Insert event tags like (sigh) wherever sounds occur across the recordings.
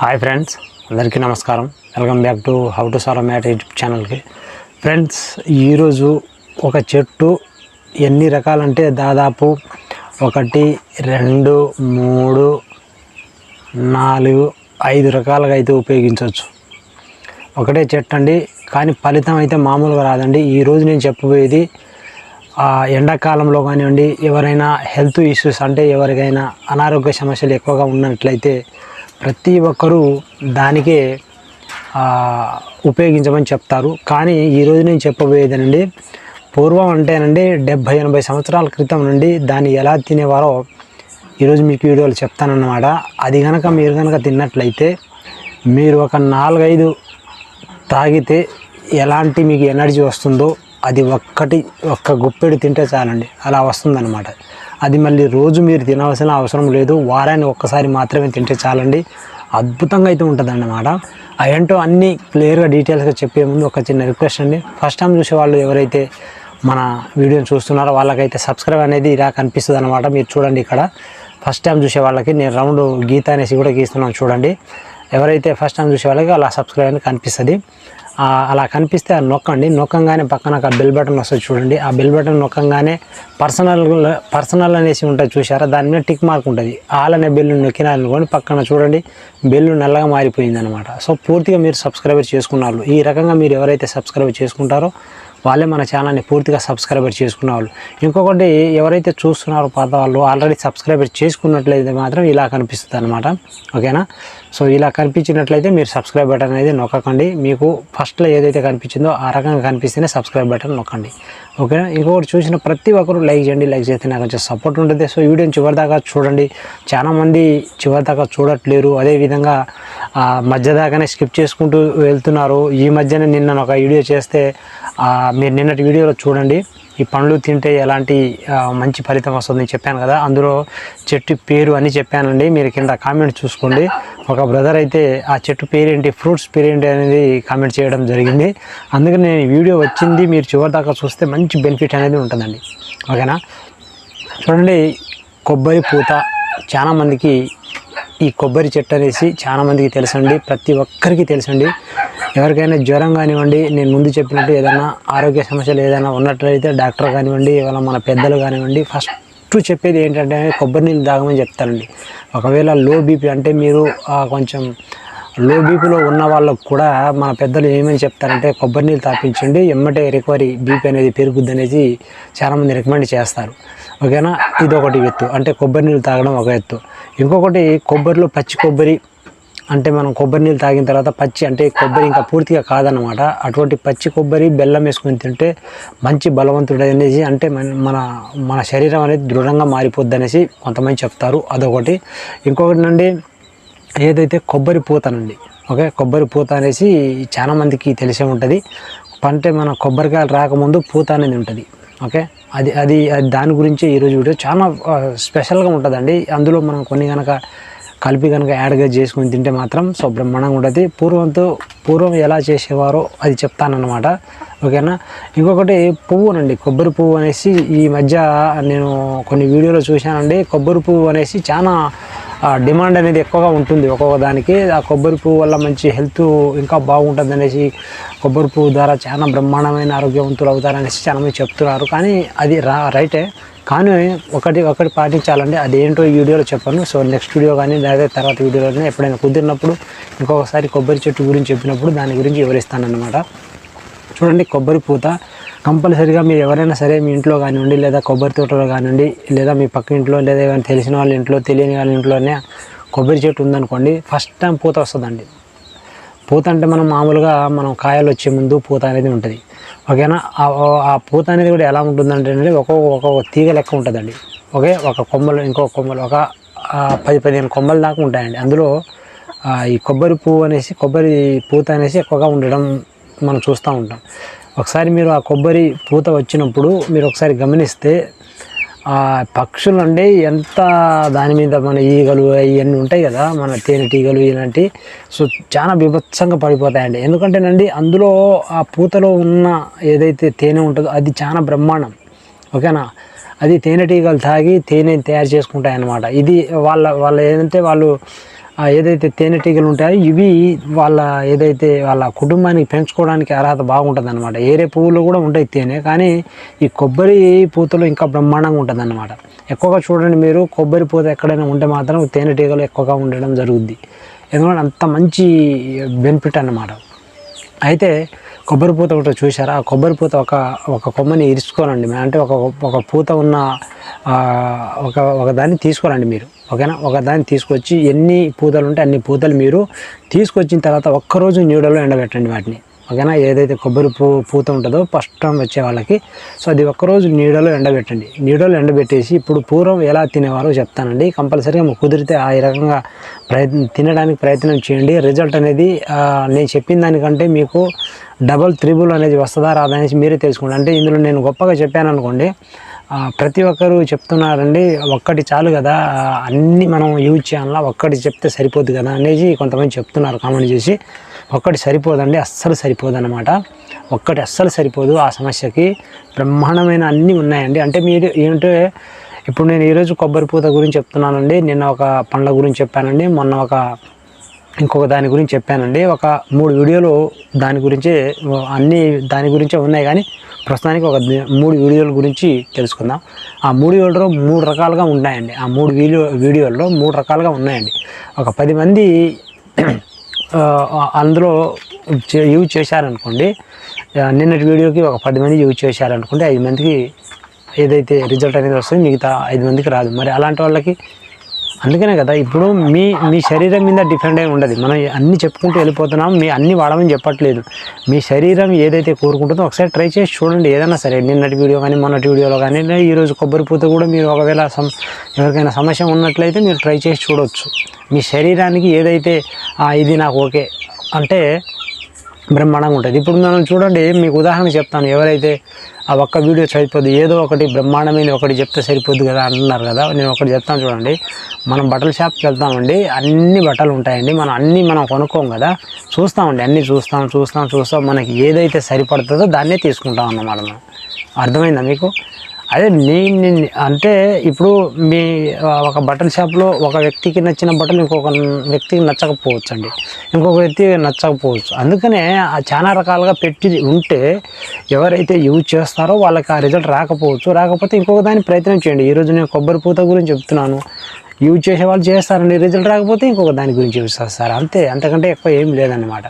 Hi friends అందరికీ నమస్కారం. Welcome back to how to solve math YouTube ఛానల్కి friends ఈరోజు ఒక చెట్టు ఎన్ని రకాలంటే దాదాపు ఒకటి రెండు మూడు నాలుగు ఐదు రకాలుగా అయితే ఉపయోగించవచ్చు. ఒకటే చెట్టు అండి కానీ ఫలితం అయితే మామూలుగా రాదండి. ఈరోజు నేను చెప్పబోయేది ఆ ఎండాకాలంలో కానివ్వండి ఎవరైనా హెల్త్ ఇష్యూస్ అంటే ఎవరికైనా అనారోగ్య సమస్యలు ఎక్కువగా ఉన్నట్లయితే ప్రతి ఒక్కరూ దానికే ఉపయోగించమని చెప్తారు. కానీ ఈరోజు నేను చెప్పబోయేదేనండి పూర్వం అంటేనండి డెబ్భై ఎనభై సంవత్సరాల క్రితం నుండి దాన్ని ఎలా తినేవారో ఈరోజు మీకు వీడియోలు చెప్తానన్నమాట. అది కనుక మీరు కనుక తిన్నట్లయితే మీరు ఒక నాలుగైదు తాగితే ఎలాంటి మీకు ఎనర్జీ వస్తుందో అది ఒక్కటి ఒక్క గుప్పెడు తింటే చాలండి. అలా వస్తుందన్నమాట. అది మళ్ళీ రోజు మీరు తినవలసిన అవసరం లేదు. వారాన్ని ఒక్కసారి మాత్రమే తింటే చాలండి. అద్భుతంగా అయితే ఉంటుంది అన్నమాట అవేంటో అన్నీ క్లియర్గా డీటెయిల్స్గా చెప్పే ముందు ఒక చిన్న రిక్వెస్ట్ అండి. ఫస్ట్ టైం చూసే వాళ్ళు ఎవరైతే మన వీడియోని చూస్తున్నారో వాళ్ళకైతే సబ్స్క్రైబ్ అనేది ఇలా కనిపిస్తుంది అనమాట మీరు చూడండి ఇక్కడ. ఫస్ట్ టైం చూసే వాళ్ళకి నేను రౌండ్ గీత అనేసి కూడా గీస్తున్నాను చూడండి. ఎవరైతే ఫస్ట్ టైం చూసే వాళ్ళకి అలా సబ్స్క్రైబ్ అనేది కనిపిస్తుంది. అలా కనిపిస్తే అది నొక్కండి. నొక్కంగానే పక్కన ఒక బెల్ బటన్ వస్తుంది చూడండి. ఆ బెల్ బటన్ నొక్కంగానే పర్సనల్ పర్సనల్ అనేసి ఉంటుంది చూసారా దాని మీద టిక్ మార్క్ ఉంటుంది. ఆల్ అనే బెల్లు నొక్కినారనుకోండి పక్కన చూడండి బెల్లు నల్లగా మారిపోయింది అనమాట సో పూర్తిగా మీరు సబ్స్క్రైబర్ చేసుకున్నారు. ఈ రకంగా మీరు ఎవరైతే సబ్స్క్రైబ్ చేసుకుంటారో వాళ్ళే మన ఛానల్ని పూర్తిగా సబ్స్క్రైబర్ చేసుకున్న వాళ్ళు ఇంకొకటి ఎవరైతే చూస్తున్నారో పాత వాళ్ళు ఆల్రెడీ సబ్స్క్రైబర్ చేసుకున్నట్లయితే మాత్రం ఇలా కనిపిస్తుంది అనమాట ఓకేనా? సో ఇలా కనిపించినట్లయితే మీరు సబ్స్క్రైబ్ బటన్ అనేది నొక్కకండి. మీకు ఫస్ట్లో ఏదైతే కనిపించిందో ఆ రకంగా కనిపిస్తేనే సబ్స్క్రైబ్ బటన్ నొక్కండి. ఓకేనా? ఇంకొకటి చూసిన ప్రతి ఒక్కరు లైక్ చేయండి. లైక్ చేస్తే నాకు కొంచెం సపోర్ట్ ఉంటుంది. సో వీడియోని చివరి దాకా చూడండి. చాలామంది చివరిదాకా చివరి దాకా చూడట్లేరు. అదేవిధంగా ఆ, మధ్య దాకానే స్కిప్ చేసుకుంటూ వెళ్తున్నారు. ఈ మధ్యనే నిన్న ఒక వీడియో చేస్తే మీరు నిన్నటి వీడియోలో చూడండి. ఈ పండ్లు తింటే ఎలాంటి మంచి ఫలితం వస్తుందని చెప్పాను కదా అందులో చెట్టు పేరు అని చెప్పానండి. మీరు కింద కామెంట్ చూసుకోండి. ఒక బ్రదర్ అయితే ఆ చెట్టు పేరేంటి ఫ్రూట్స్ పేరేంటి అనేది కామెంట్ చేయడం జరిగింది. అందుకని నేను వీడియో వచ్చింది మీరు చివరి దాకా చూస్తే మంచి బెనిఫిట్ అనేది ఉంటుందండి. ఓకేనా? చూడండి కొబ్బరి పూత చాలామందికి ఈ కొబ్బరి చెట్టు అనేసి చాలా మందికి తెలుసండి ప్రతి ఒక్కరికి తెలుసండి. ఎవరికైనా జ్వరం కానివ్వండి నేను ముందు చెప్పినట్టు ఏదైనా ఆరోగ్య సమస్యలు ఏదైనా ఉన్నట్లయితే డాక్టర్ కానివ్వండి ఇవాళ మన పెద్దలు కానివ్వండి ఫస్ట్ చెప్పేది ఏంటంటే కొబ్బరి నీళ్ళు తాగమని చెప్తారండి. ఒకవేళ లో బీపీ అంటే మీరు కొంచెం లో బీపీలో ఉన్న వాళ్ళకు కూడా మన పెద్దలు ఏమని చెప్తారంటే కొబ్బరి నీళ్ళు తాపించండి ఎమ్మటే రికవరీ బీపీ అనేది పెరుగుద్ది అనేది చాలామంది రికమెండ్ చేస్తారు. ఓకేనా? ఇది ఒకటి ఎత్తు. అంటే కొబ్బరి నీళ్ళు తాగడం ఒక ఎత్తు. ఇంకొకటి కొబ్బరిలో పచ్చి కొబ్బరి అంటే మనం కొబ్బరి నీళ్ళు తాగిన తర్వాత పచ్చి అంటే కొబ్బరి ఇంకా పూర్తిగా కాదనమాట అటువంటి పచ్చి కొబ్బరి బెల్లం వేసుకొని తింటే మంచి బలవంతుడు అనేసి అంటే మన మన మన శరీరం అనేది దృఢంగా మారిపోద్ది అనేసి కొంతమంది చెప్తారు. అదొకటి. ఇంకొకటి నుండి ఏదైతే కొబ్బరి పూతనండి ఓకే? కొబ్బరి పూత అనేసి చాలామందికి తెలిసే ఉంటుంది. అంటే మన కొబ్బరికాయలు రాకముందు పూత అనేది ఉంటుంది ఓకే? అది అది అది దాని గురించి ఈరోజు వీడియో చాలా స్పెషల్గా ఉంటుందండి. అందులో మనం కొన్ని కనుక కలిపి కనుక యాడ్గా చేసుకొని తింటే మాత్రం సో బ్రహ్మాండంగా ఉంటుంది. పూర్వంతో పూర్వం ఎలా చేసేవారో అది చెప్తానన్నమాట. ఓకేనా? ఇంకొకటి పువ్వునండి కొబ్బరి పువ్వు అనేసి ఈ మధ్య నేను కొన్ని వీడియోలో చూశానండి. కొబ్బరి పువ్వు అనేసి చాలా డిమాండ్ అనేది ఎక్కువగా ఉంటుంది ఒక్కొక్క దానికి. ఆ కొబ్బరి పువ్వు వల్ల మంచి హెల్త్ ఇంకా బాగుంటుంది అనేసి కొబ్బరి పువ్వు ద్వారా చాలా బ్రహ్మాండమైన ఆరోగ్యవంతులు అవుతారనేసి చాలా మంది చెప్తున్నారు. కానీ అది రా రైటే. కానీ ఒకటి ఒకటి పాటించాలండి అదేంటో ఈ వీడియోలో చెప్పాను. సో నెక్స్ట్ వీడియో కానీ లేదా తర్వాత వీడియోలో ఎప్పుడైనా కుదిరినప్పుడు ఇంకొకసారి కొబ్బరి చెట్టు గురించి చెప్పినప్పుడు దాని గురించి వివరిస్తానన్నమాట. చూడండి కొబ్బరి పూత. కంపల్సరీగా మీరు ఎవరైనా సరే మీ ఇంట్లో కానివ్వండి లేదా కొబ్బరి తోటలో కానివ్వండి లేదా మీ పక్క ఇంట్లో లేదా ఏమైనా తెలిసిన వాళ్ళ ఇంట్లో తెలియని వాళ్ళ ఇంట్లోనే కొబ్బరి చెట్టు ఉందనుకోండి ఫస్ట్ టైం పూత వస్తుందండి. పూత అంటే మనం మామూలుగా మనం కాయలు వచ్చే ముందు పూత అనేది ఉంటుంది. ఓకేనా? ఆ- పూత అనేది కూడా ఎలా ఉంటుందంటే ఒక్కొక్క ఒక్కొక్క తీగ లెక్క ఉంటుందండి. ఓకే? ఒక కొమ్మలు ఇంకో కొమ్మలు ఒక పది పదిహేను కొమ్మల దాకా ఉంటాయండి. అందులో ఈ కొబ్బరి పువ్వు అనేసి కొబ్బరి పూత అనేసి ఎక్కువగా ఉండడం మనం చూస్తూ ఉంటాం. ఒకసారి మీరు ఆ కొబ్బరి పూత వచ్చినప్పుడు మీరు ఒకసారి గమనిస్తే ఆ పక్షులు అంటే ఎంత దాని మీద మన ఈగలు ఇవన్నీ ఉంటాయి కదా మన తేనెటీగలు ఇలాంటి సో చాలా బీభత్సంగా పడిపోతాయండి. ఎందుకంటేనండి అందులో ఆ పూతలో ఉన్న ఏదైతే తేనె ఉంటుందో అది చాలా బ్రహ్మాండం. ఓకేనా? అది తేనెటీగలు తాగి తేనె తయారు చేసుకుంటాయి అన్నమాట ఇది వాళ్ళ వాళ్ళ ఏంటంటే వాళ్ళు ఏదైతే తేనెటీగలు ఉంటాయో ఇవి వాళ్ళ ఏదైతే వాళ్ళ కుటుంబానికి పెంచుకోవడానికి అర్హత బాగుంటుంది అనమాట ఏరే పువ్వులు కూడా ఉంటాయి తేనె కానీ ఈ కొబ్బరి పూతలో ఇంకా బ్రహ్మాండంగా ఉంటుంది అనమాట ఎక్కువగా చూడండి మీరు కొబ్బరి పూత ఎక్కడైనా ఉంటే మాత్రం తేనెటీగలు ఎక్కువగా ఉండడం జరుగుద్ది. ఎందుకంటే అంత మంచి బెనిఫిట్ అన్నమాట. అయితే కొబ్బరి పూత ఒకటి చూసారా ఆ కొబ్బరి పూత ఒక ఒక కొమ్మని ఇరుచుకోనండి. అంటే ఒక ఒక పూత ఉన్న ఒక ఒక దాన్ని తీసుకోరండి మీరు. ఓకేనా? ఒక దాన్ని తీసుకొచ్చి ఎన్ని పూతలు ఉంటే అన్ని పూతలు మీరు తీసుకొచ్చిన తర్వాత ఒక్కరోజు నీడలో ఎండబెట్టండి వాటిని. ఓకేనా? ఏదైతే కొబ్బరి పూ పూత ఉంటుందో ఫస్ట్ టైం వచ్చే వాళ్ళకి. సో అది ఒక్కరోజు నీడలో ఎండబెట్టండి. నీడలో ఎండబెట్టేసి ఇప్పుడు పూర్వం ఎలా తినేవారో చెప్తానండి. కంపల్సరీగా కుదిరితే ఆ రకంగా ప్రయత్నం తినడానికి ప్రయత్నం చేయండి. రిజల్ట్ అనేది నేను చెప్పిన దానికంటే మీకు డబల్ త్రిబుల్ అనేది వస్తుందా రాదా అనేసి మీరే తెలుసుకోండి. అంటే ఇందులో నేను గొప్పగా చెప్పాను అనుకోండి ప్రతి ఒక్కరు చెప్తున్నారండి ఒక్కటి చాలు కదా అన్నీ మనం యూజ్ చేయాలా ఒక్కటి చెప్తే సరిపోద్ది కదా అనేసి కొంతమంది చెప్తున్నారు కామెంట్ చేసి. ఒక్కటి సరిపోదండి అస్సలు సరిపోదు అనమాట ఒక్కటి అస్సలు సరిపోదు ఆ సమస్యకి. బ్రహ్మాండమైన అన్నీ ఉన్నాయండి. అంటే మీరు ఏంటంటే ఇప్పుడు నేను ఈరోజు కొబ్బరి పూత గురించి చెప్తున్నానండి నిన్న ఒక పండ్ల గురించి చెప్పానండి మొన్న ఒక ఇంకొక దాని గురించి చెప్పానండి. ఒక మూడు వీడియోలు దాని గురించే అన్ని దాని గురించే ఉన్నాయి కానీ ప్రస్తుతానికి ఒక మూడు వీడియోల గురించి తెలుసుకుందాం. ఆ మూడు వీడియోలో మూడు రకాలుగా ఉన్నాయండి. ఆ మూడు వీడియో వీడియోల్లో మూడు రకాలుగా ఉన్నాయండి. ఒక పది మంది అందులో చే- యూజ్ చేశారనుకోండి నిన్నటి వీడియోకి ఒక పది మంది యూజ్ చేశారనుకోండి ఐదు మందికి ఏదైతే రిజల్ట్ అనేది వస్తుంది మిగతా ఐదు మందికి రాదు. మరి అలాంటి వాళ్ళకి అందుకనే కదా ఇప్పుడు మీ మీ శరీరం మీద డిపెండ్ అయి ఉండదు. మనం అన్ని చెప్పుకుంటూ వెళ్ళిపోతున్నాం మీ అన్ని వాడమని చెప్పట్లేదు. మీ శరీరం ఏదైతే కోరుకుంటుందో ఒకసారి ట్రై చేసి చూడండి ఏదైనా సరే. నిన్నటి వీడియో కానీ మొన్నటి వీడియోలో కానీ ఈరోజు కొబ్బరి పూత కూడా మీరు ఒకవేళ సమ్ ఎవరికైనా సమస్య ఉన్నట్లయితే మీరు ట్రై చేసి చూడవచ్చు మీ శరీరానికి ఏదైతే ఇది నాకు ఓకే అంటే బ్రహ్మాండంగా ఉంటుంది. ఇప్పుడు మనం చూడండి మీకు ఉదాహరణ చెప్తాను. ఎవరైతే ఆ ఒక్క వీడియో సరిపోద్ది ఏదో ఒకటి బ్రహ్మాండమైన ఒకటి చెప్తే సరిపోద్ది కదా అంటున్నారు కదా నేను ఒకటి చెప్తాను చూడండి. మనం బట్టల షాప్కి వెళ్తామండి అన్ని బట్టలు ఉంటాయండి. మనం అన్నీ మనం కొనుక్కోం కదా చూస్తామండి. అన్నీ చూస్తాం చూస్తాం చూస్తాం. మనకి ఏదైతే సరిపడుతుందో దాన్నే తీసుకుంటాం అన్నమాట మనం. అర్థమైందా మీకు? అదే నేను అంటే ఇప్పుడు మీ ఒక బట్టల షాప్లో ఒక వ్యక్తికి నచ్చిన బట్టలు ఇంకొక వ్యక్తికి నచ్చకపోవచ్చు అండి ఇంకొక వ్యక్తి నచ్చకపోవచ్చు. అందుకనే చాలా రకాలుగా పెట్టి ఉంటే ఎవరైతే యూజ్ చేస్తారో వాళ్ళకి ఆ రిజల్ట్ రాకపోవచ్చు. రాకపోతే ఇంకొక దాన్ని ప్రయత్నం చేయండి. ఈరోజు నేను కొబ్బరి పూత గురించి చెప్తున్నాను. యూజ్ చేసే వాళ్ళు చేస్తారండి. రిజల్ట్ రాకపోతే ఇంకొక దాని గురించి యూజ్ చేస్తారు. అంతే. అంతకంటే ఎక్కువ ఏం లేదన్నమాట.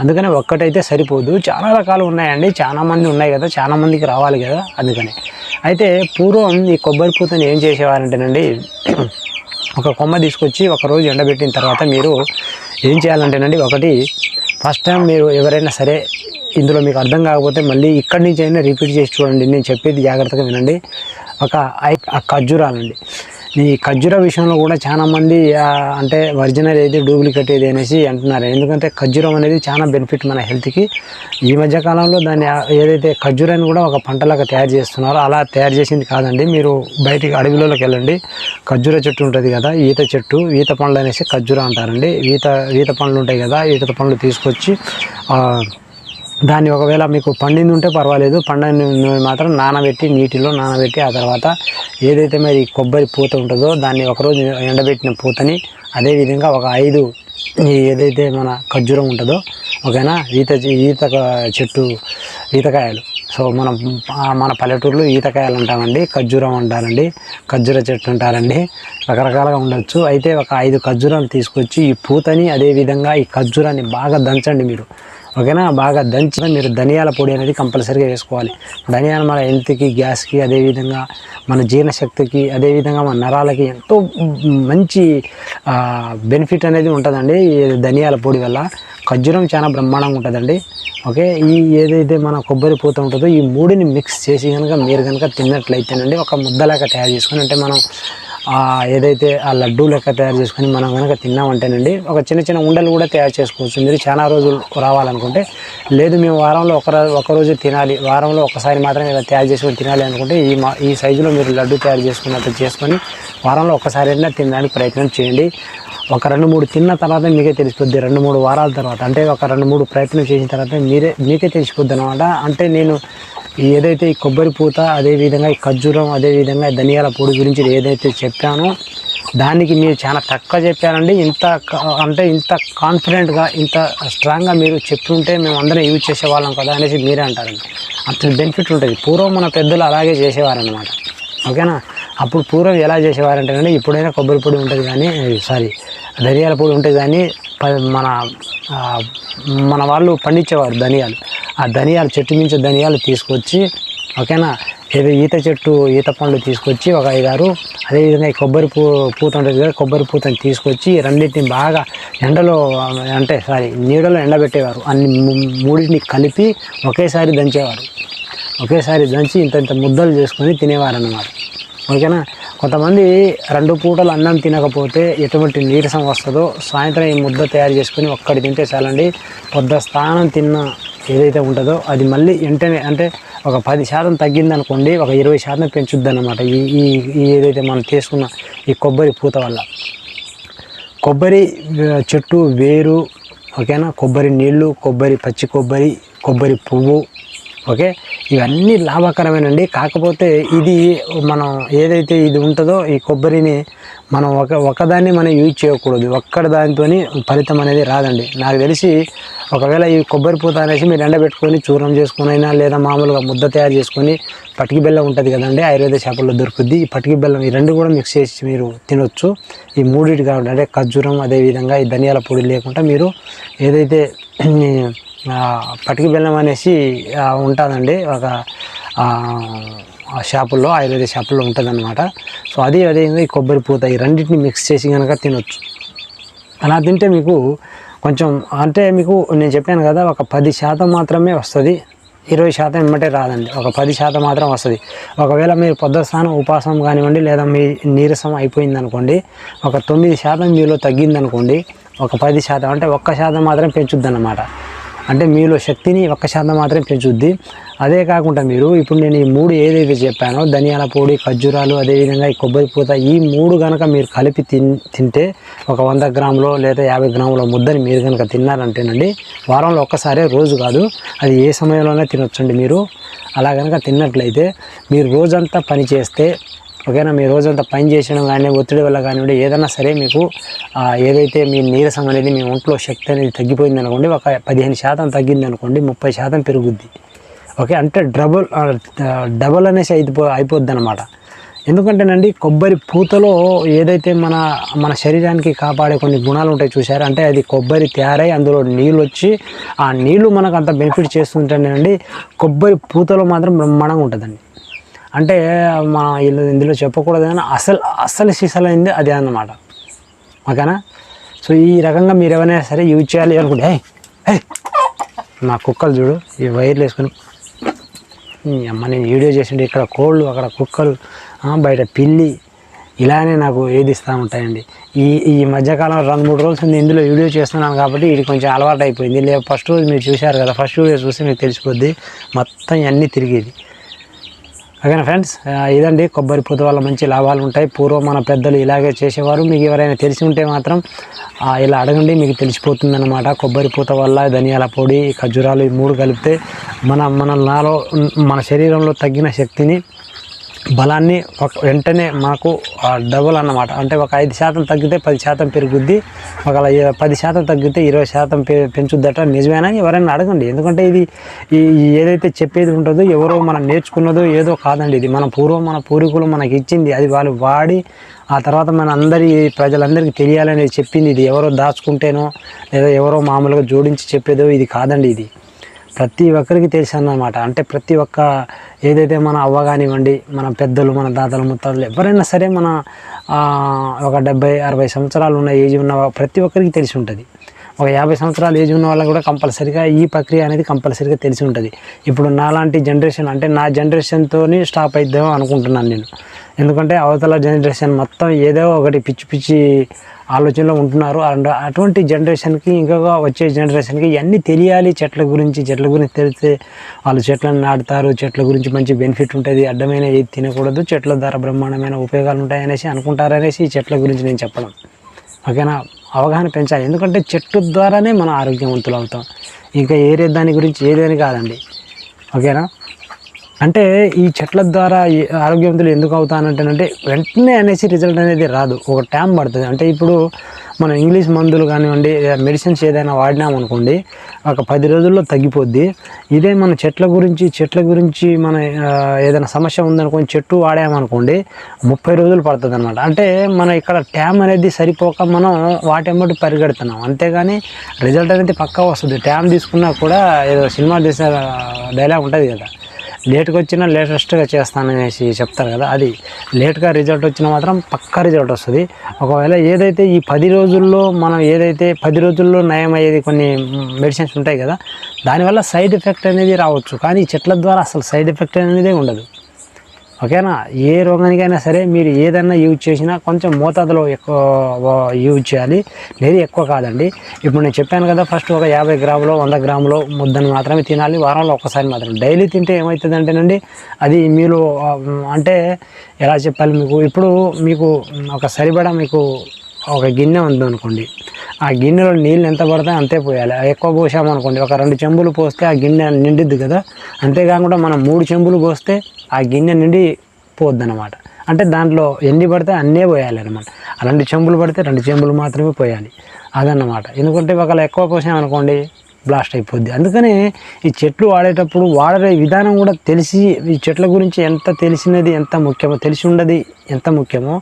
అందుకనే ఒక్కటైతే సరిపోదు. చాలా రకాలు ఉన్నాయండి. చాలా మంది ఉన్నాయి కదా. చాలా మందికి రావాలి కదా అందుకని. అయితే పూర్వం ఈ కొబ్బరి పూతని ఏం చేసేవారంటేనండి (clears throat) ఒక కొమ్మ తీసుకొచ్చి ఒకరోజు ఎండబెట్టిన తర్వాత మీరు ఏం చేయాలంటేనండి ఒకటి ఫస్ట్ టైం మీరు ఎవరైనా సరే ఇందులో మీకు అర్థం కాకపోతే మళ్ళీ ఇక్కడి నుంచి అయినా రిపీట్ చేసి చూడండి. నేను చెప్పేది జాగ్రత్తగా వినండి. ఒక ఐ- ఆ ఖర్జూరాలండి. ఈ ఖర్జూర విషయంలో కూడా చాలా మంది అంటే ఒరిజినల్ ఏది డూప్లికేట్ ఏది అనేసి అంటున్నారు. ఎందుకంటే ఖర్జూరం అనేది చాలా బెనిఫిట్ మన హెల్త్కి ఈ మధ్య కాలంలో దాన్ని ఏదైతే ఖర్జూరాన్ని కూడా ఒక పంటలాగా తయారు చేస్తున్నారో అలా తయారు చేసింది కాదండి. మీరు బయటికి అడవిలోకి వెళ్ళండి. ఖర్జూర చెట్టు ఉంటుంది కదా ఈత చెట్టు ఈత పండ్లు అనేసి ఖర్జూర అంటారండి. ఈత ఈత పండ్లు ఉంటాయి కదా ఈత పండ్లు తీసుకొచ్చి దాన్ని ఒకవేళ మీకు పండింది ఉంటే పర్వాలేదు. పండని మాత్రం నానబెట్టి నీటిలో నానబెట్టి ఆ తర్వాత ఏదైతే మరి కొబ్బరి పూత ఉంటుందో దాన్ని ఒకరోజు ఎండబెట్టిన పూతని అదేవిధంగా ఒక ఐదు ఏదైతే మన ఖర్జూరం ఉంటుందో ఓకేనా? ఈత ఈత చెట్టు ఈతకాయలు. సో మనం మన పల్లెటూరులో ఈతకాయలు అంటామండి ఖర్జూరం అంటారండి ఖర్జూర చెట్టు అంటారండి రకరకాలుగా ఉండొచ్చు. అయితే ఒక ఐదు ఖర్జూరాలు తీసుకొచ్చి ఈ పూతని అదేవిధంగా ఈ ఖర్జూరాన్ని బాగా దంచండి మీరు. ఓకేనా? బాగా దంచి మీరు ధనియాల పొడి అనేది కంపల్సరీగా వేసుకోవాలి. ధనియాలు మన హెల్త్కి గ్యాస్కి అదేవిధంగా మన జీర్ణశక్తికి అదేవిధంగా మన నరాలకి ఎంతో మంచి బెనిఫిట్ అనేది ఉంటుందండి ఈ ధనియాల పొడి వల్ల. ఖర్జూరం చాలా బ్రహ్మాండంగా ఉంటుందండి. ఓకే? ఈ ఏదైతే మన కొబ్బరి పూత ఉంటుందో ఈ మూడిని మిక్స్ చేసి కనుక మీరు కనుక తిన్నట్లయితేనండి ఒక ముద్దలాగా తయారు చేసుకుని అంటే మనం ఏదైతే ఆ లడ్డూ లెక్క తయారు చేసుకొని మనం కనుక తిన్నామంటేనండి ఒక చిన్న చిన్న ఉండలు కూడా తయారు చేసుకోవచ్చు. మీరు చాలా రోజులు రావాలనుకుంటే లేదు మేము వారంలో ఒక ఒకరోజు తినాలి వారంలో ఒకసారి మాత్రమే ఇలా తయారు చేసుకొని తినాలి అనుకుంటే ఈ మా ఈ సైజులో మీరు లడ్డు తయారు చేసుకున్నట్టు చేసుకొని వారంలో ఒకసారి అయినా తినడానికి ప్రయత్నం చేయండి. ఒక రెండు మూడు తిన్న తర్వాత మీకే తెలిసిపోద్ది. రెండు మూడు వారాల తర్వాత అంటే ఒక రెండు మూడు ప్రయత్నం చేసిన తర్వాత మీరే మీకే తెలిసిపోద్ది అనమాట అంటే నేను ఏదైతే ఈ కొబ్బరి పూత అదేవిధంగా ఈ ఖర్జూరం అదేవిధంగా ధనియాల పొడి గురించి ఏదైతే చెప్పానో దానికి మీరు చాలా తక్కువ చెప్పారండి. ఇంత అంటే ఇంత కాన్ఫిడెంట్గా ఇంత స్ట్రాంగ్గా మీరు చెప్తుంటే మేము అందరం యూజ్ చేసేవాళ్ళం కదా అనేసి మీరే అంటారండి. అంత బెనిఫిట్ ఉంటుంది. పూర్వం మన పెద్దలు అలాగే చేసేవారనమాట ఓకేనా? అప్పుడు పూర్వం ఎలా చేసేవారంటే అండి ఇప్పుడైనా కొబ్బరి పొడి ఉంటుంది కానీ సారీ ధనియాల పొడి ఉంటుంది కానీ మన మన వాళ్ళు పండించేవారు ధనియాలు. ఆ ధనియాలు చెట్టు నుంచి ధనియాలు తీసుకొచ్చి ఓకేనా? ఏదో ఈత చెట్టు ఈత పండ్లు తీసుకొచ్చి ఒక ఐదారు అదేవిధంగా ఈ కొబ్బరి పూ పూత ఉంటుంది కదా కొబ్బరి పూతని తీసుకొచ్చి రెండింటిని బాగా ఎండలో అంటే సారీ నీడలో ఎండబెట్టేవారు. అన్ని మూడింటిని కలిపి ఒకేసారి దంచేవారు. ఒకేసారి దంచి ఇంత ఇంత ముద్దలు చేసుకొని తినేవారు అన్నమాట ఓకేనా? కొంతమంది రెండు పూటలు అన్నం తినకపోతే ఎటువంటి నీరసం వస్తుందో సాయంత్రం ఈ ముద్ద తయారు చేసుకొని ఒక్కటి తింటే చాలండి. పొద్దు స్థానం తిన్న ఏదైతే ఉంటుందో అది మళ్ళీ వెంటనే అంటే ఒక పది శాతం తగ్గింది అనుకోండి ఒక ఇరవై శాతం పెంచుద్ది అనమాట ఈ ఈ ఏదైతే మనం తీసుకున్న ఈ కొబ్బరి పూత వల్ల. కొబ్బరి చెట్టు వేరు ఓకేనా? కొబ్బరి నీళ్ళు కొబ్బరి పచ్చి కొబ్బరి కొబ్బరి పువ్వు ఓకే? ఇవన్నీ లాభకరమేనండి. కాకపోతే ఇది మనం ఏదైతే ఇది ఉంటుందో ఈ కొబ్బరిని మనం ఒక ఒకదాన్ని మనం యూజ్ చేయకూడదు. ఒక్కడ దానితో ఫలితం అనేది రాదండి. నాకు తెలిసి ఒకవేళ ఈ కొబ్బరి పూత అనేసి మీరు ఎండబెట్టుకొని చూర్ణం చేసుకునైనా అయినా లేదా మామూలుగా ముద్ద తయారు చేసుకొని పటికి బెల్లం ఉంటుంది కదండి ఆయుర్వేద షాపుల్లో దొరుకుద్ది. ఈ పటికి బెల్లం ఈ రెండు కూడా మిక్స్ చేసి మీరు తినొచ్చు. ఈ మూడింటి కావాలంటే అంటే ఖర్జూరం అదేవిధంగా ఈ ధనియాల పొడి లేకుండా మీరు ఏదైతే పటికి బెల్లం అనేసి ఉంటుందండి. ఒక ఆ, షాపుల్లో ఆయుర్వేద షాపుల్లో ఉంటుంది సో అది అదేవిధంగా ఈ కొబ్బరి పూత ఈ రెండింటిని మిక్స్ చేసి కనుక తినొచ్చు. అలా తింటే మీకు కొంచెం అంటే మీకు నేను చెప్పాను కదా ఒక పది శాతం మాత్రమే వస్తుంది. ఇరవై శాతం ఇమ్మటే రాదండి. ఒక పది శాతం మాత్రం వస్తుంది. ఒకవేళ మీరు పొద్దు స్థానం ఉపాసం కానివ్వండి లేదా మీ నీరసం అయిపోయింది అనుకోండి ఒక తొమ్మిది శాతం మీలో తగ్గిందనుకోండి ఒక పది శాతం అంటే ఒక్క శాతం మాత్రం పెంచుద్ది అన్నమాట. అంటే మీలో శక్తిని ఒక్క శాతం మాత్రమే పెంచుద్ది. అదే కాకుండా మీరు ఇప్పుడు నేను ఈ మూడు ఏదైతే చెప్పానో ధనియాల పొడి ఖర్జూరాలు అదేవిధంగా ఈ కొబ్బరి పూత ఈ మూడు కనుక మీరు కలిపి తిన్ తింటే ఒక వంద గ్రాములో లేదా యాభై గ్రాముల ముద్దని మీరు కనుక తిన్నారంటేనండి వారంలో ఒక్కసారే రోజు కాదు అది ఏ సమయంలోనే తినొచ్చండి మీరు. అలా కనుక తిన్నట్లయితే మీరు రోజంతా పని చేస్తే ఓకేనా మీ రోజంతా పని చేసడం కానీ ఒత్తిడి వల్ల కానివ్వండి ఏదైనా సరే మీకు ఏదైతే మీ నీరసం అనేది మీ ఒంట్లో శక్తి అనేది తగ్గిపోయింది అనుకోండి ఒక పదిహేను శాతం తగ్గింది అనుకోండి ముప్పై శాతం పెరుగుద్ది. ఓకే? అంటే డబుల్ డబుల్ అనేసి అయిపో అయిపోద్ది అనమాట ఎందుకంటేనండి కొబ్బరి పూతలో ఏదైతే మన మన శరీరానికి కాపాడే కొన్ని గుణాలు ఉంటాయి చూసారు అంటే అది కొబ్బరి తయారై అందులో నీళ్ళు వచ్చి ఆ నీళ్ళు మనకు అంత బెనిఫిట్ చేస్తుంటేనండి కొబ్బరి పూతలో మాత్రం బ్రహ్మాండంగా ఉంటుందండి. అంటే మా ఇల్లు ఇందులో చెప్పకూడదు కానీ అసలు అసలు సీసాలైంది అదే అన్నమాట. ఓకేనా? సో ఈ రకంగా మీరు ఎవరైనా సరే యూజ్ చేయాలి అనుకుంటే నా మా కుక్కలు చూడు ఈ వైర్లు వేసుకొని. అమ్మ నేను వీడియో చేసిండే ఇక్కడ కోళ్ళు అక్కడ కుక్కలు బయట పిల్లి ఇలానే నాకు ఏదిస్తూ ఉంటాయండి. ఈ ఈ మధ్యకాలం రెండు మూడు రోజులు నేను ఇందులో వీడియో చేస్తున్నాను కాబట్టి ఇది కొంచెం అలవాటు అయిపోయింది లేదు ఫస్ట్ రోజు మీరు చూశారు కదా ఫస్ట్ వీడియో చూస్తే మీకు తెలిసిపోద్ది. మొత్తం అన్నీ తిరిగేది. ఓకేనా ఫ్రెండ్స్ ఇదండి. కొబ్బరి పూత వల్ల మంచి లాభాలు ఉంటాయి. పూర్వం మన పెద్దలు ఇలాగే చేసేవారు. మీకు ఎవరైనా తెలిసి ఉంటే మాత్రం ఇలా అడగండి. మీకు తెలిసిపోతుందన్నమాట. కొబ్బరి పూత వల్ల ధనియాల పొడి ఖర్జూరాలు ఈ మూడు కలిపితే మన మన నాలో మన శరీరంలో తగ్గిన శక్తిని బలాన్ని ఒక వెంటనే మనకు డబుల్ అన్నమాట. అంటే ఒక ఐదు శాతం తగ్గితే పది శాతం పెరుగుద్ది ఒక పది శాతం తగ్గితే ఇరవై శాతం పె పెంచుద్దట. నిజమేనని ఎవరైనా అడగండి. ఎందుకంటే ఇది ఈ ఏదైతే చెప్పేది ఉంటుందో ఎవరో మనం నేర్చుకున్నదో ఏదో కాదండి ఇది. మన పూర్వం మన పూర్వీకులు మనకి ఇచ్చింది అది వాళ్ళు వాడి ఆ తర్వాత మన అందరి ప్రజలందరికీ తెలియాలని చెప్పింది ఇది. ఎవరో దాచుకుంటేనో లేదా ఎవరో మామూలుగా జోడించి చెప్పేదో ఇది కాదండి ఇది. ప్రతి ఒక్కరికి తెలుసు అన్నమాట అంటే ప్రతి ఒక్క ఏదైతే మన అవ్వ కానివ్వండి మన పెద్దలు మన దాతలు ముత్తాతలు ఎవరైనా సరే మన ఒక డెబ్బై అరవై సంవత్సరాలు ఉన్న ఏజ్ ఉన్న ప్రతి ఒక్కరికి తెలిసి ఉంటుంది ఒక యాభై సంవత్సరాలు ఏజ్ ఉన్న వాళ్ళకి కూడా కంపల్సరీగా ఈ ప్రక్రియ అనేది కంపల్సరీగా తెలిసి ఉంటుంది ఇప్పుడు నాలాంటి జనరేషన్ అంటే నా జనరేషన్తోని స్టాప్ అయిద్దాం అనుకుంటున్నాను నేను. ఎందుకంటే అవతల జనరేషన్ మొత్తం ఏదో ఒకటి పిచ్చి పిచ్చి ఆలోచనలో ఉంటున్నారు. అండ్ అటువంటి జనరేషన్కి ఇంకా వచ్చే జనరేషన్కి ఇవన్నీ తెలియాలి చెట్ల గురించి. చెట్ల గురించి తెలిస్తే వాళ్ళు చెట్లను నాటుతారు. చెట్ల గురించి మంచి బెనిఫిట్ ఉంటుంది. అడ్డమైన ఏది తినకూడదు. చెట్ల ద్వారా బ్రహ్మాండమైన ఉపయోగాలు ఉంటాయనేసి అనుకుంటారనేసి ఈ చెట్ల గురించి నేను చెప్పడం ఓకేనా? అవగాహన పెంచాలి. ఎందుకంటే చెట్టు ద్వారానే మనం ఆరోగ్యవంతులు అవుతాం. ఇంకా ఏరే దాని గురించి ఏదని కాదండి. ఓకేనా? అంటే ఈ చెట్ల ద్వారా ఈ ఆరోగ్యవంతులు ఎందుకు అవుతానంటేనంటే వెంటనే అనేసి రిజల్ట్ అనేది రాదు. ఒక టైం పడుతుంది. అంటే ఇప్పుడు మనం ఇంగ్లీష్ మందులు కానివ్వండి మెడిసిన్స్ ఏదైనా వాడినామనుకోండి ఒక పది రోజుల్లో తగ్గిపోద్ది. ఇదే మన చెట్ల గురించి చెట్ల గురించి మన ఏదైనా సమస్య ఉందనుకోని చెట్టు వాడామనుకోండి ముప్పై రోజులు పడుతుంది అనమాట అంటే మన ఇక్కడ ట్యామ్ అనేది సరిపోక మనం వాటెంబటి పరిగెడుతున్నాం. అంతేగాని రిజల్ట్ అనేది పక్కా వస్తుంది. ట్యామ్ తీసుకున్నా కూడా ఏదో సినిమా తీసే డైలాగ్ ఉంటుంది కదా. లేట్గా వచ్చినా లేటెస్ట్గా చేస్తాననేసి చెప్తారు కదా అది లేట్గా రిజల్ట్ వచ్చినా మాత్రం పక్కా రిజల్ట్ వస్తుంది. ఒకవేళ ఏదైతే ఈ పది రోజుల్లో మనం ఏదైతే పది రోజుల్లో నయం అయ్యేది కొన్ని మెడిసిన్స్ ఉంటాయి కదా దానివల్ల సైడ్ ఎఫెక్ట్ అనేది రావచ్చు. కానీ చెట్ల ద్వారా అసలు సైడ్ ఎఫెక్ట్ అనేది ఉండదు. ఓకేనా? ఏ రోగానికైనా సరే మీరు ఏదైనా యూజ్ చేసినా కొంచెం మోతాదులో ఎక్కువ యూజ్ చేయాలి. లేదు ఎక్కువ కాదండి. ఇప్పుడు నేను చెప్పాను కదా ఫస్ట్ ఒక యాభై గ్రాములు వంద గ్రాములు ముద్దను మాత్రమే తినాలి. వారంలో ఒక్కసారి మాత్రం డైలీ తింటే ఏమవుతుందంటేనండి అది మీరు అంటే ఎలా చెప్పాలి మీకు? ఇప్పుడు మీకు ఒక సరిపడా మీకు ఒక గిన్నె ఉందనుకోండి. ఆ గిన్నెలో నీళ్ళు ఎంత పడతాయి అంతే పోయాలి. ఆ ఎక్కువ పోసామనుకోండి ఒక రెండు చెంబులు పోస్తే ఆ గిన్నె నిండిద్ది కదా. అంతేకాకుండా మనం మూడు చెంబులు పోస్తే ఆ గిన్నె నిండి పోద్ది అనమాట అంటే దాంట్లో ఎన్ని పడితే అన్నే పోయాలి అనమాట రెండు చెంబులు పడితే రెండు చెంబులు మాత్రమే పోయాలి. అదన్నమాట. ఎందుకంటే ఒకవేళ ఎక్కువ పోసామనుకోండి బ్లాస్ట్ అయిపోద్ది. అందుకని ఈ చెట్లు వాడేటప్పుడు వాడే విధానం కూడా తెలిసి ఈ చెట్ల గురించి ఎంత తెలిసినది ఎంత ముఖ్యమో తెలిసి ఉండదు ఎంత ముఖ్యమో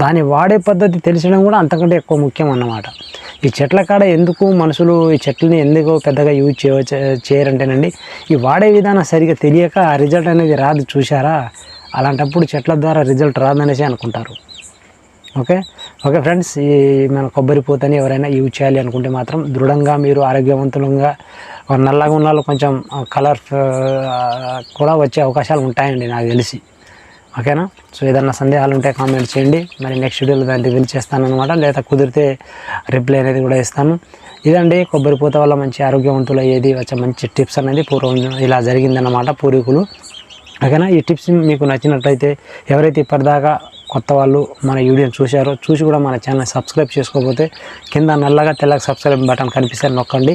దాన్ని వాడే పద్ధతి తెలిసడం కూడా అంతకంటే ఎక్కువ ముఖ్యం అన్నమాట. ఈ చెట్ల కాడ ఎందుకు మనుషులు ఈ చెట్లని ఎందుకు పెద్దగా యూజ్ చేయవచ్చు చేయరంటేనండి ఈ వాడే విధానం సరిగా తెలియక ఆ రిజల్ట్ అనేది రాదు చూశారా? అలాంటప్పుడు చెట్ల ద్వారా రిజల్ట్ రాదనేసి అనుకుంటారు. ఓకే? ఓకే ఫ్రెండ్స్ ఈ మన కొబ్బరి పూతని ఎవరైనా యూజ్ చేయాలి అనుకుంటే మాత్రం దృఢంగా మీరు ఆరోగ్యవంతులంగా నల్లగా ఉన్న వాళ్ళు కొంచెం కలర్ కూడా వచ్చే అవకాశాలు ఉంటాయండి నాకు తెలిసి. ఓకేనా? సో ఏదన్నా సందేహాలు ఉంటే కామెంట్ చేయండి. మరి నెక్స్ట్ షెడ్యూల్ దాన్ని రివీల్ చేస్తాను అనమాట లేదా కుదిరితే రిప్లై అనేది కూడా ఇస్తాను. ఇదండి కొబ్బరి పూత వల్ల మంచి ఆరోగ్యవంతులు అయ్యేది వచ్చే మంచి టిప్స్ అనేది పూర్వం ఇలా జరిగిందన్నమాట పూర్వీకులు. ఓకేనా? ఈ టిప్స్ మీకు నచ్చినట్లయితే ఎవరైతే ఇప్పటిదాకా కొత్త వాళ్ళు మన వీడియోని చూశారో చూసి కూడా మన ఛానల్ సబ్స్క్రైబ్ చేసుకోకపోతే కింద నల్లగా తెల్లగా సబ్స్క్రైబ్ బటన్ కనిపిస్తే నొక్కండి.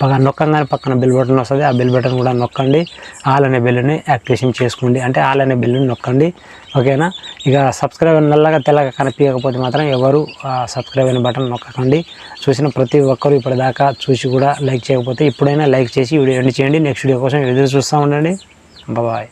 పక్కన నొక్కగానే పక్కన బెల్ బటన్ వస్తుంది. ఆ బెల్ బటన్ కూడా నొక్కండి. ఆల్ అనే బెల్ని యాక్టివేషన్ చేసుకోండి. అంటే ఆల్ అనే బెల్ని నొక్కండి. ఓకేనా? ఇక సబ్స్క్రైబ్ నల్లగా తెల్లగా కనిపించకపోతే మాత్రం ఎవరు సబ్స్క్రైబ్ అనే బటన్ నొక్కకండి. చూసిన ప్రతి ఒక్కరు ఇప్పటిదాకా చూసి కూడా లైక్ చేయకపోతే ఇప్పుడైనా లైక్ చేసి వీడియో ఎండ్ చేయండి. నెక్స్ట్ వీడియో కోసం ఎదురు చూస్తూ ఉండండి. బాయ్